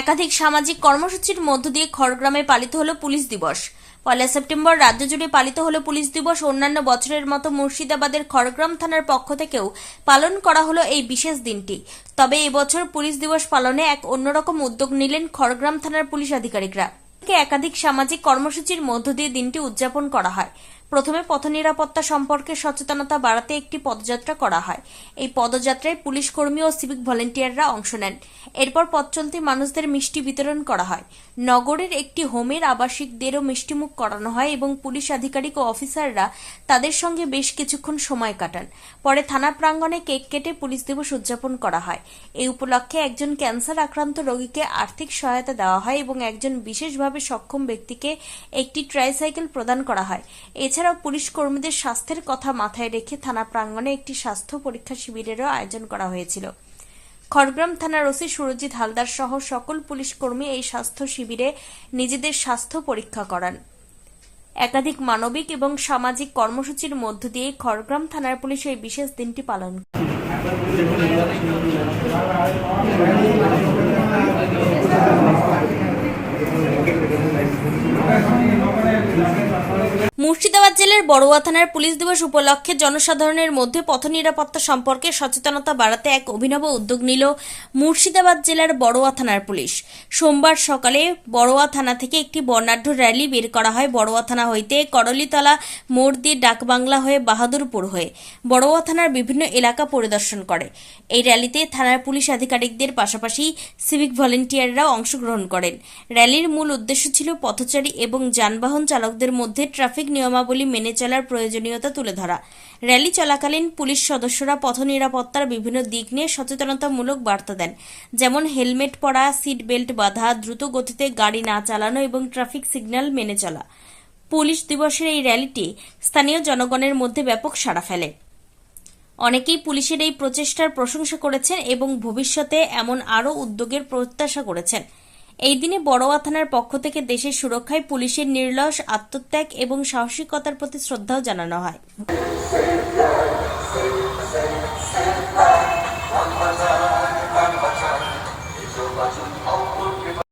একাধিক সামাজিক কর্মসূচির মধ্য দিয়ে খড়গ্রামে পালিত হলো পুলিশ দিবস। পয়লা সেপ্টেম্বর রাজ্য জুড়ে পালিত হলো পুলিশ দিবস। অন্যান্য বছরের মতো মুর্শিদাবাদের খড়গ্রাম থানার পক্ষ থেকেও পালন করা হলো এই বিশেষ দিনটি। তবে এবছর পুলিশ দিবস পালনে এক অন্যরকম উদ্যোগ নিলেন খড়গ্রাম থানার পুলিশ আধিকারিকরা। একাধিক সামাজিক কর্মসূচির মধ্য দিয়ে দিনটি উদযাপন করা হয়। প্রথমে পথ নিরাপত্তা সম্পর্কে সচেতনতা বাড়াতে একটি পদযাত্রা করা হয়। এই পদযাত্রায় পুলিশ কর্মী ও সিভিক ভলেন্টিয়াররা অংশ নেন। এরপর পথ চলতি মানুষদের মিষ্টি বিতরণ করা হয়। নগরের একটি হোমের আবাসিকদেরও মিষ্টিমুখ করানো হয় এবং পুলিশ আধিকারিক ও অফিসাররা তাদের সঙ্গে বেশ কিছুক্ষণ সময় কাটান। পরে থানা প্রাঙ্গণে কেক কেটে পুলিশ দিবস উদযাপন করা হয়। এই উপলক্ষে একজন ক্যান্সার আক্রান্ত রোগীকে আর্থিক সহায়তা দেওয়া হয় এবং একজন বিশেষভাবে সক্ষম ব্যক্তিকে একটি ট্রাইসাইকেল প্রদান করা হয়। এছাড়াও পুলিশ কর্মীদের স্বাস্থ্যের কথা মাথায় রেখে থানা প্রাঙ্গণে একটি স্বাস্থ্য পরীক্ষা শিবিরেরও আয়োজন করা হয়েছিল খড়গ্রাম থানার ওসি সুরজিৎ হালদার সহ সকল পুলিশ কর্মী এই স্বাস্থ্য শিবিরে নিজেদের স্বাস্থ্য পরীক্ষা করান একাধিক মানবিক এবং সামাজিক কর্মসূচির মধ্য দিয়ে খড়গ্রাম থানার পুলিশ এই বিশেষ দিনটি পালন করে। মুর্শিদাবাদ জেলার বড়ুয়া থানার পুলিশ দিবস উপলক্ষে জনসাধারণের মধ্যে পথ নিরাপত্তা সম্পর্কে সচেতনতা বাড়াতে এক অভিনব উদ্যোগ নিল মুর্শিদাবাদ জেলার বড়ুয়া থানার পুলিশ। সোমবার সকালে বড়ুয়া থানা থেকে একটি বর্ণাঢ্য র্যালি বের করা হয়। বড়ুয়া থানা হইতে করলিতলা মোড় দিয়ে ডাকবাংলা হয়ে বাহাদুরপুর হয়ে বড়ুয়া থানার বিভিন্ন এলাকা পরিদর্শন করে। এই র্যালিতে থানার পুলিশ আধিকারিকদের পাশাপাশি সিভিক ভলেন্টিয়াররাও অংশগ্রহণ করেন। র্যালির মূল উদ্দেশ্য ছিল পথচারী এবং যানবাহন চালকদের মধ্যে ট্রাফিক নিয়মাবলী মেনে চলার প্রয়োজনীয়তা তুলে ধরা। র্যালি চলাকালীন পুলিশ সদস্যরা পথ নিরাপত্তার বিভিন্ন দিক নিয়ে সচেতনতামূলক বার্তা দেন, যেমন হেলমেট পরা সিট বেল্ট বাঁধা, দ্রুত গতিতে গাড়ি না চালানো এবং ট্রাফিক সিগন্যাল মেনে চলা। পুলিশ দিবসের এই র্যালিটি স্থানীয় জনগণের মধ্যে ব্যাপক সাড়া ফেলে। অনেকেই পুলিশের এই প্রচেষ্টার প্রশংসা করেছেন এবং ভবিষ্যতে এমন আরও উদ্যোগের প্রত্যাশা করেছেন। এই দিনে বড়োয়া থানার পক্ষ থেকে দেশের সুরক্ষায় পুলিশের নির্লস আত্মত্যাগ এবং সাহসিকতার প্রতি শ্রদ্ধাও জানানো হয়।